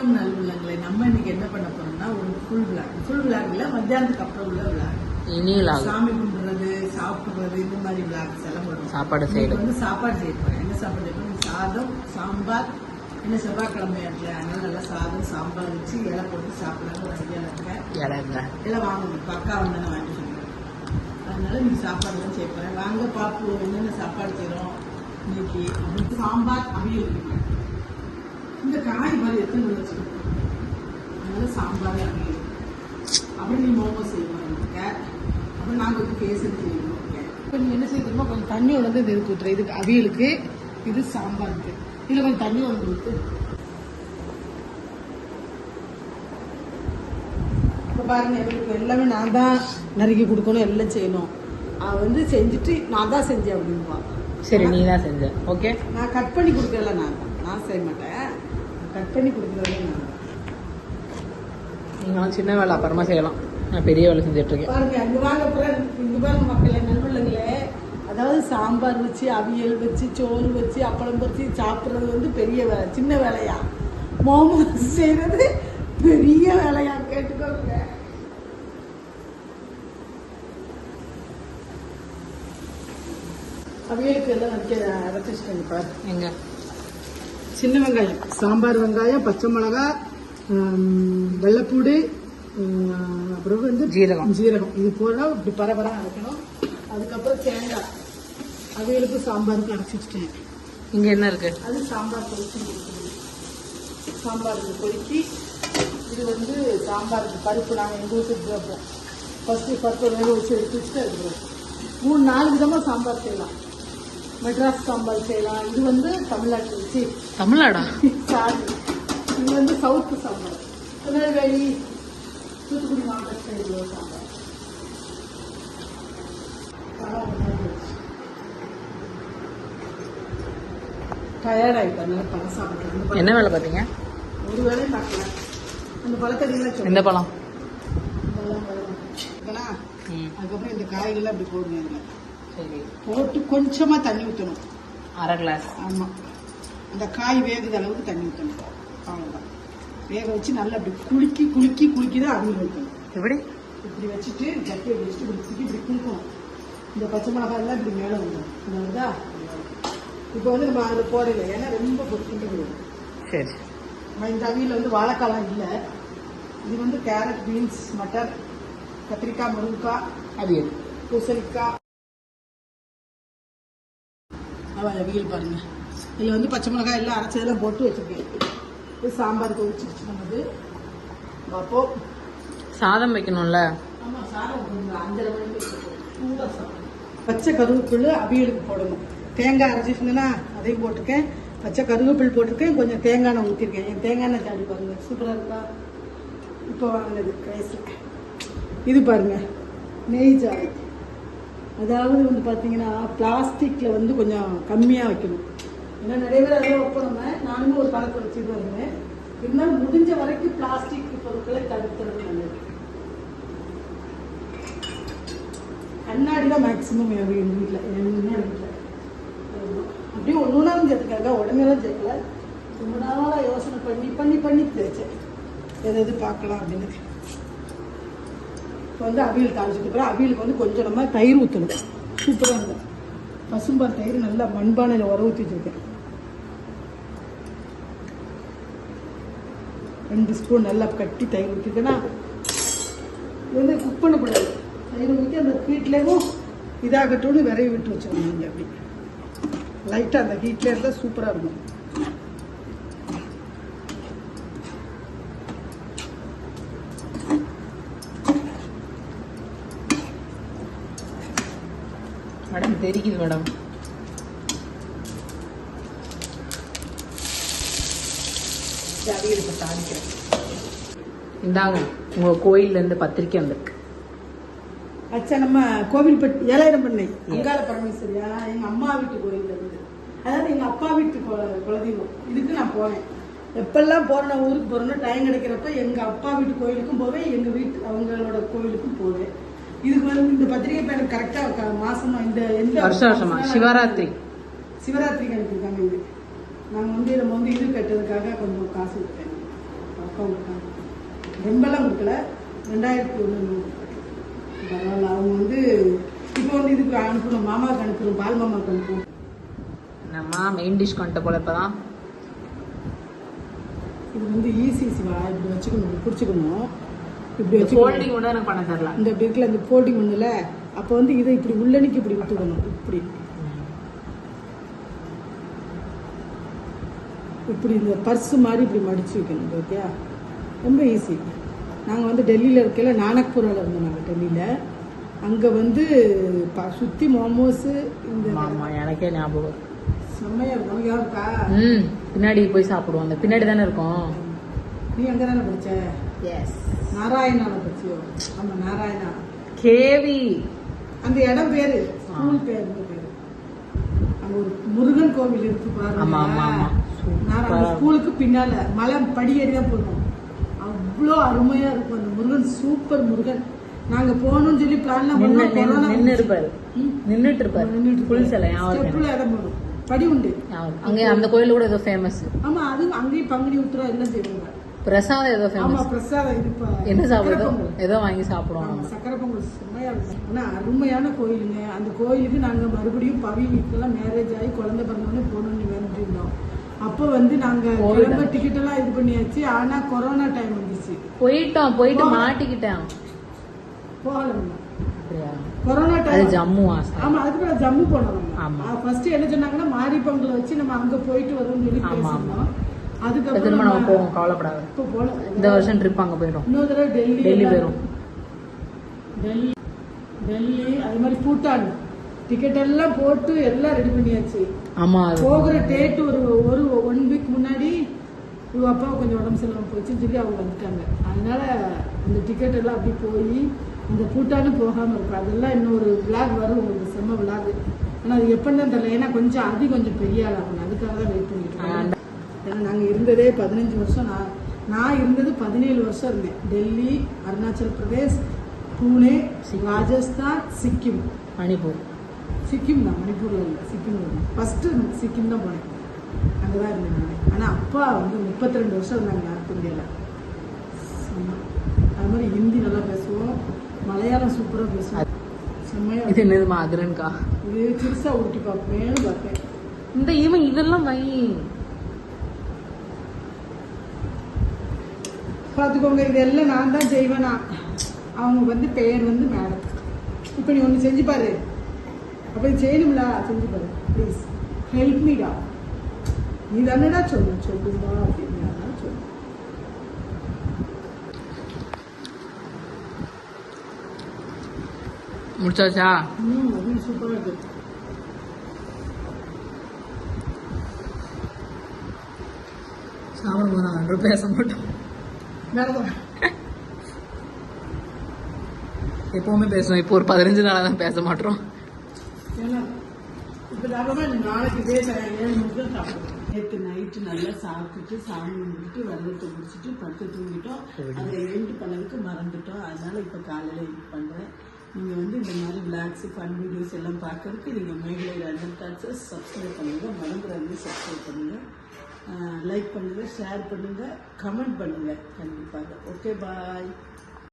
வணக்கம் நல்வுள்ளங்களே நம்ம இன்னைக்கு என்ன பண்ண போறோம்னா ஒரு ஃபுல் விளாக் ஃபுல் விளாக்ல மத்தியானத்துக்கு அப்புறம் உள்ள விளாக் சாமி கும்பிடுறது சாப்பிடுறது இந்த மாதிரி விளாக்ஸ் எல்லாம் போடுவோம். சாப்பாடு செய்யணும் வந்து சாப்பாடு செய்ய போறேன். என்ன சாப்பாடு செய்ய போறேன்? சாதம் சாம்பார் என்ன செவ்வாய்க்கிழமை இடத்துல அதனால நல்லா சாதம் சாம்பார் வச்சு இலை போட்டு சாப்பிடலாம் ஒரு ஐடியா இருக்கேன். எல்லாம் வாங்கணும். இப்போ அக்கா வந்து நான் வாங்கிட்டு சொல்லுவேன் அதனால இன்னைக்கு சாப்பாடு தான் செய்ய போறேன். வாங்க பார்ப்போம் என்னென்ன சாப்பாடு செய்யறோம்? இன்னைக்கு சாம்பார் அவியல். இந்த காய் மாதிரி எத்தனை நாள் வச்சுருக்கோம் அதனால சாம்பார் அவியல் அப்புறம் நீ மோமோஸ் செய்வாங்க. அப்புறம் நாங்கள் வந்து கேசரி செய்யணும் இப்போ நீ என்ன செய்யணுமோ கொஞ்சம் தண்ணி உணர்ந்து இது இருக்கு ஊத்துற இதுக்கு அவியலுக்கு இது சாம்பாருக்கு இதில் கொஞ்சம் தண்ணி உணர்ந்து ஊற்று இப்போ பாருங்க இவளுக்கு எல்லாமே நான் தான் நறுக்கி கொடுக்கணும் எல்லாம் செய்யணும். அவ வந்து செஞ்சுட்டு நான் தான் செஞ்சேன் அப்படின்பா சரி நீ தான் செஞ்ச. ஓகே நான் கட் பண்ணி கொடுக்கறல நான் தான். நான் செய்ய மாட்டேன். கட் பண்ணி கொடுக்குறதே. நீங்களும் சின்ன வேலை அப்புறமா செய்யலாம். நான் பெரிய வேலை செஞ்சுட்டு இருக்கேன் பாருங்க அங்க வாங்க இங்க பாருங்க மக்களே நண்பர்களே. அதாவது சாம்பார் வச்சு அவியல் வச்சு சோறு வச்சு அப்பளம் பொரிச்சு சாப்பிட்றது வந்து பெரிய வேலை சின்ன வேலையா? மோமோஸ் செய்யறது பெரிய வேலையா கேட்டுக்கோங்க. அவியலுக்கு எல்லாம் வைக்க அரைச்சிட்டேங்க பாரு. எங்க? சின்ன வெங்காயம் சாம்பார் வெங்காயம் பச்சை மிளகா வெள்ளைப்பூடு அப்புறம் வந்து ஜீரகம். ஜீரகம். இது போல இப்படி பரபரா அரைக்கணும். அதுக்கப்புறம் தேங்காய். அவியலுக்கு சாம்பாருக்கு அரைச்சி வச்சுட்டேன். இங்க என்ன இருக்கு? அது சாம்பார் கொடுக்கணும். சாம்பாருக்கு கொதிக்கி இது வந்து சாம்பாருக்கு பருப்பு நாங்கள் எங்கள் வீட்டுக்கு வைப்போம் ஃபஸ்ட்டு பருப்பை வேக வச்சு எடுத்து வச்சுட்டு எடுக்கிறோம் மூணு நாலு விதமாக சாம்பார் செய்யலாம். மெட்ராஸ் சாம்பார் செய்யலாம் இது வந்து தமிழ்நாட்டில் வச்சு தமிழ்நாடா? சாரி. இது வந்து சவுத்து சாம்பார் திருநெல்வேலி தூத்துக்குடி மாவட்டத்தில் உள்ள சாம்பார் என்ன வேலை பார்த்தீங்க? ஒரு வேலையும் பார்க்கல. அந்த பழக்கறிகளை எந்த பழம். அதுக்கப்புறம் இந்த காய்கள்லாம் அப்படி போடுங்க சரி போட்டு கொஞ்சமா தண்ணி ஊற்றணும் அரை கிளாஸ் ஆமா. அந்த காய் வேகுத அளவுக்கு தண்ணி ஊற்றணும் அவ்வளோதான் வேக வச்சு நல்லா அப்படி குலுக்கி குலுக்கி குலுக்கி தான் அவியல் வைக்கணும். எப்படி? இப்படி வச்சுட்டு ஜட்டியை வச்சுட்டு இப்படி தூக்கி இப்படி குலுக்கணும். இந்த பச்சை மிளகாய் எல்லாம் இப்படி மேலே வந்துடும். அவ்வளோதா இப்போ வந்து நம்ம அதில் போடல ஏன்னா ரொம்ப பொறுக்கிட்டு விடும் சரி. நம்ம இந்த அவியில் வந்து வாழைக்காலாம் இல்லை. இது வந்து கேரட் பீன்ஸ் மட்டர் கத்திரிக்காய் முருங்கைக்காய் அவியல். பூசணிக்காய் அவள் அவியல் பாருங்க. இதில் வந்து பச்சை மிளகாய் எல்லாம் அரைச்சதெல்லாம் போட்டு வச்சுருக்கேன். இது சாம்பார் கொதிச்சிருச்சு நமது அப்போ சாதம் வைக்கணும்ல? ஆமாம் சாதம் அஞ்சரை மணிக்கு பச்சை கருவேப்பில் அவியலுக்கு போடணும். தேங்காய் அரைச்சிருந்தேன்னா அதையும் போட்டிருக்கேன். பச்சை கருவேப்பில் போட்டிருக்கேன். கொஞ்சம் தேங்காய் எண்ணெய் ஊற்றிருக்கேன் என் தேங்காய் எண்ணெய் சாடி பாருங்க. சூப்பராக இருக்கா? இப்போ வாங்கினது கடைசியில் இது பாருங்க. நெய் ஜாடி அதாவது வந்து பார்த்தீங்கன்னா பிளாஸ்டிக்கில் வந்து கொஞ்சம் கம்மியாக வைக்கணும். ஏன்னா நிறைய பேர் அதெல்லாம் வைப்போம் நம்ம. நானுமே ஒரு பழக்கம் வச்சுட்டு வருவேன். இருந்தாலும் முடிஞ்ச வரைக்கும் பிளாஸ்டிக் பொருட்களை தடுத்துறது நல்லது. கண்ணாடி தான் மேக்ஸிமம் எங்கள் வீட்டில் என்னோட வீட்டில் அப்படியே ஒன்று ஒன்றா சேர்த்துக்காங்க உடனேலாம் சேர்க்கல. ரொம்ப நாளாக யோசனை பண்ணி பண்ணி பண்ணி தேய்ச்சேன். எதாவது எது பார்க்கலாம் அப்படின்னு. இப்போ வந்து அவியல் தாளிச்சுட்டு போகிறேன் அவியலுக்கு வந்து கொஞ்சம் நம்ம தயிர் ஊற்றணும் சூப்பராக இருந்தது பசும்பால் தயிர் நல்லா மண்பானையில் உர ஊற்றி வச்சுருக்கேன். ரெண்டு ஸ்பூன் நல்லா கட்டி தயிர் ஊற்றிருக்கேன்னா இது வந்து குக் பண்ணக்கூடாது. தயிர் ஊற்றி அந்த ஹீட்லேயும் இதாகட்டும்னு விரைவி விட்டு வச்சிடணும் அப்படி. லைட்டாக அந்த ஹீட்லேயே இருந்தால் சூப்பராக இருக்கும். மேடம் தெரிக்குது மேடம். அவியலுக்கு தாளிக்கிறேன். இந்தாங்க உங்க கோயில்ல இருந்து பத்திரிக்கை வந்திருக்கு. அச்சா நம்ம கோவில்பட்டி ஏழாயிரம் பண்ணை அங்காள பரமேஸ்வரியா எங்க அம்மா வீட்டு கோயில்ல இருந்து அதாவது எங்க அப்பா வீட்டு குல- குலதெய்வம். இதுக்கு நான் போனேன். எப்பெல்லாம் போறேன் நான் ஊருக்கு போறேன்னா டைம் கிடைக்கிறப்ப எங்க அப்பா வீட்டு கோயிலுக்கும் போவேன் எங்க வீட்டு அவங்களோட கோயிலுக்கும் போவேன். இதுக்கு வந்து இந்த பத்திரிகை இப்ப எனக்கு கரெக்டா மாசமா இந்த எந்த வருஷம் வருஷமா. சிவராத்திரி. சிவராத்திரிக்கு அனுப்பியிருக்காங்க இது. நாங்கள் வந்து நம்ம வந்து இது கட்டுறதுக்காக கொஞ்சம் காசு விட்டேன் அக்கௌண்ட் ரொம்பலாம் கொடுக்கல. ரெண்டாயிரத்தி ஒன்று பரவாயில்ல. அவங்க வந்து இப்போ வந்து இதுக்கு அனுப்பணும். மாமாவுக்கு அனுப்பணும். பால் மாமாவுக்கு அனுப்பணும். நம்ம மெயின் டிஷ் கொண்ட போல இப்பதான். இது வந்து ஈஸி சிவா இப்படி வச்சுக்கணும். பிடிச்சிக்கணும். இப்படி வச்சுக்கணும். ஃபோல்டிங் கூட எனக்கு பண்ண தெரியல. இந்த இப்படி இருக்குல்ல இந்த ஃபோல்டிங் ஒன்றுல அப்போ வந்து இதை இப்படி உள்ளனிக்கு இப்படி விட்டுக்கணும் இப்படி. இப்படி இந்த பர்ஸ் மாதிரி இப்படி மடிச்சு வைக்கணும் ஓகே ரொம்ப ஈஸி நாங்கள் வந்து டெல்லியில் இருக்கையில நானக்பூரில் இருந்தோம் நாங்கள் டெல்லியில். அங்கே வந்து ப சுற்றி மோமோஸு இந்த எனக்கே ஞாபகம். செம்மையாக இருக்கும். இருக்கா ம் பின்னாடி போய் சாப்பிடுவோம். அந்த பின்னாடி தானே இருக்கும். நீ அங்கே தானே படிச்ச? எஸ் நாராயணாவில் படிச்சியோ? ஆமாம் நாராயணா. கேவி. அந்த இடம் பேரு ஸ்கூல் பேர் பேரு. அங்க ஒரு முருகன் கோவில் இருக்கு பாருங்க. ஆமா, ஆமா, ஆமா. ஸ்கூலுக்கு பின்னால மலை படியேறி தான் போனோம். அவ்வளோ அருமையா இருக்கும் அந்த முருகன் சூப்பர் முருகன். நாங்க போகணும்னு சொல்லி பிளான்லாம் பண்ணோம். நின்னு- இருப்பாரு நின்னுட்டு இருப்பாரு இருக்கு. ஸ்டெப்ல இடம் போடும். படி உண்டு. அங்க அந்த கோயில் கூட ஏதோ ஃபேமஸ் ஆமா அது அங்கேயும் பங்குனி உத்தரா எல்லாம் செய்வாங்க. பிரசாதம் ஏதோ ஃபேமஸ் பிரசாதம் இது இப்ப என்ன பொங்கல். ஏதோ வாங்கி சாப்பிடுவோம். சக்கரை பொங்கல் செம்மையா இருக்கும். ஆனா அருமையான கோயிலுங்க. அந்த கோயிலுக்கு நாங்க மறுபடியும் பவி வீட்டுலாம் மேரேஜ் ஆகி குழந்தை பிறந்தோடனே போகணும்னு வேண்டிட்டு இருந்தோம் அப்போ வந்து நாங்க. கிளம்ப டிக்கெட் எல்லாம் இது பண்ணியாச்சு. ஆனா கொரோனா டைம் வந்துச்சு. போயிட்டோம் போயிட்டு. மாட்டிக்கிட்டேன். போகல. அப்படியா? கொரோனா டைம் ஜம்மு ஆமா அதுக்கு ஜம்மு போனோம். ஆமா. ஃபர்ஸ்ட் என்ன சொன்னாங்கன்னா மாரி பொங்கலை வச்சு நம்ம அங்க போயிட்டு வருவோம்னு சொல்லி இப்ப அதுக்கப்புறம் திரும்ப நம்ம போவோம் கவலைப்படாத. இப்போ போல. இந்த வருஷம் ட்ரிப் அங்க போயிடும். இன்னொரு தடவை டெல்லி டெல்லி போயிரும். டெல்லி டெல்லி அது மாதிரி பூட்டான். டிக்கெட் எல்லாம் போட்டு எல்லாம் ரெடி பண்ணியாச்சு. ஆமா போகிற டேட் ஒரு ஒரு ஒன் வீக் முன்னாடி இவங்க அப்பா கொஞ்சம் உடம்பு சரியில்லாம போச்சுன்னு சொல்லி அவங்க வந்துட்டாங்க. அதனால அந்த டிக்கெட் எல்லாம் அப்படி போய் அந்த பூட்டானும் போகாம இருக்கும் அதெல்லாம் இன்னொரு விளாக் வரும் உங்களுக்கு செம்ம விளாக் ஆனால் அது எப்பன்னு தான் தெரியல. ஏன்னா கொஞ்சம் அதி கொஞ்சம் பெரிய ஆள் ஆகணும் அதுக்காக தான் வெயிட் பண்ணிட்டு ஏன்னா நாங்கள் இருந்ததே பதினஞ்சு வருஷம். நான் நான் இருந்தது பதினேழு வருஷம் இருந்தேன். டெல்லி அருணாச்சல் பிரதேஷ் பூனே ராஜஸ்தான் சிக்கிம். மணிப்பூர். சிக்கிம் தான். மணிப்பூரில் இல்லை சிக்கிம் ஃபஸ்ட்டு சிக்கிம் தான் போனேன். அங்கே தான் இருந்தேன் நான். ஆனால் அப்பா வந்து முப்பத்தி ரெண்டு வருஷம் இருந்தாங்க நார்த் இந்தியாவில். அது மாதிரி ஹிந்தி நல்லா பேசுவோம். மலையாளம் சூப்பராக பேசுவோம். செம்மையா இது என்னது மாதிரன்கா? இது சிறுசா உருட்டி பார்ப்பேன்னு பார்த்தேன் இந்த இவன் இதெல்லாம் வை. பார்த்துக்கோங்க இதெல்லாம் நான் தான் செய்வேனா? அவங்க வந்து பெயர் வந்து மேடம். இப்போ நீ ஒன்று செஞ்சு பாரு. அப்போ செய்யணும்ல? செஞ்சு பாரு. ப்ளீஸ் ஹெல்ப் மீடா நீ தானடா சொல்லு? சொல்லுமா அப்படின்னா சொல்லு? முடிச்சாச்சா? ம் அது சூப்பராக இருக்கு. நான் ரெண்டு பேச மாட்டோம். எப்பவுமே பேசுவோம். இப்போ ஒரு பதினஞ்சு நாளா தான் பேச மாட்டோம். நேற்று நைட்டு நல்லா சாப்பிட்டுட்டு சாமி கும்பிட்டுட்டு வெள்ளத்தை குடிச்சிட்டு படுத்து தூங்கிட்டோம். அதை எழுந்து பண்ணதுக்கு மறந்துட்டோம். அதனால இப்போ காலையில் இது பண்ணுறேன் நீங்கள் வந்து இந்த மாதிரி விளாக்ஸு ஃபன் வீடியோஸ் எல்லாம் பார்க்கறதுக்கு நீங்கள் மேகலை ரண்டன் டாக்ஸஸ் சப்ஸ்கிரைப் பண்ணுங்கள் மறந்துடாதீங்க சப்ஸ்கிரைப் பண்ணுங்கள் லைக் பண்ணுங்கள் ஷேர் பண்ணுங்கள் கமெண்ட் பண்ணுங்கள் கண்டிப்பாக. Okay bye